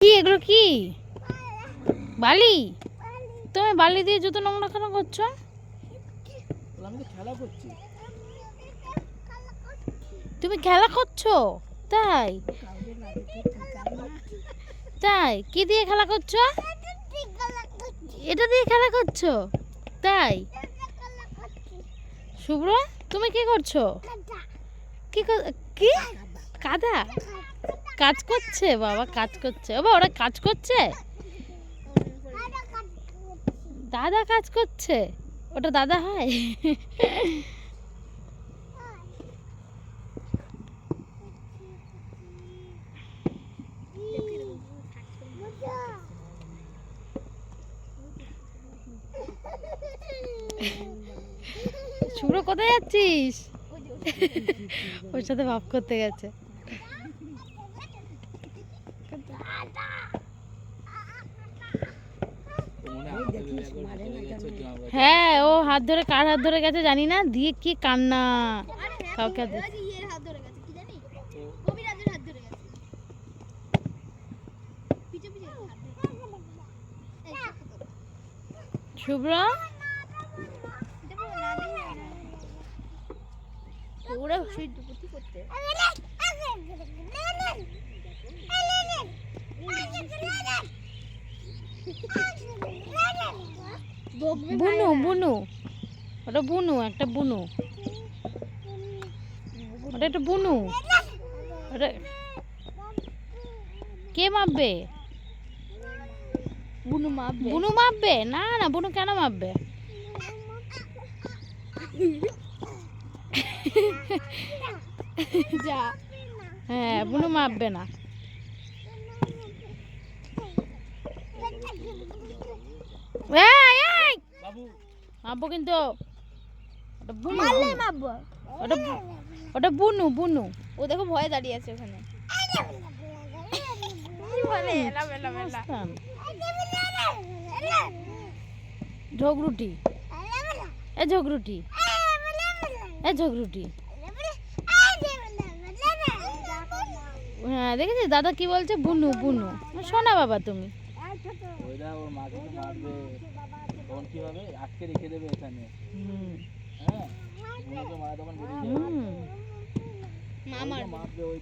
কি, এগুলো কি? বালি? তুমি বালি দিয়ে জুতো নোংরা কেন করছ? তুমি খেলা করছ? তাই? তাই? কি দিয়ে খেলা করছ? এটা দিয়ে খেলা করছ? তাই? শুভ্র, তুমি কি করছ? কি কি? কাদা? কাজ করছে? বাবা কাজ করছে। বাবা, ওরা কাজ করছে? দাদা কাজ করছে? ওটা দাদা হয়? শুভ্র কোথায় যাচ্ছিস? ওর সাথে ভাব করতে গেছে মনে হয় আমাকে বিয়ে করে চলে গেছে ওর জামা কাপড়। হ্যাঁ ও হাত ধরে কার হাত ধরে গেছে জানি না দিয়ে কি কান্না। কাউকে হাত ধরে- ইয়ের হাত ধরে গেছে কি জানি কবিরাজের হাত ধরে গেছে পিছে পিছে হাত ধরে এই চোখে তোলো। শুভ্র দেখো না দেখো না। ওরা সেই দুপুতি করতে বুনু বুনু। ওটা বুনু একটা বুনু। ওটা একটা বুনু। ওটা কে মাপবে? বুনু মাপবে। বুনু মাপবে? না না বুনু কেন মাপবে? যা। হ্যাঁ বুনু মাপবে না। এই, এই! মাপবো কিন্তু ওটা বুনু বুনু। ওটা ওটা বুনু বুনু ও দেখো ভয়ে দাঁড়িয়ে আছে ওখানে। ঝগরুটি এ ঝগরুটি এ ঝগরুটি হ্যাঁ দেখেছিস দাদা কি বলছে বুনু বুনু শোনা বাবা তুমি ওইটা ওর মাকে মারবে। তখন কি হবে? আটকে রেখে দেবে এখানে। হ্যাঁ? মারা তখন বেরিয়ে যাবে। মারবে ওই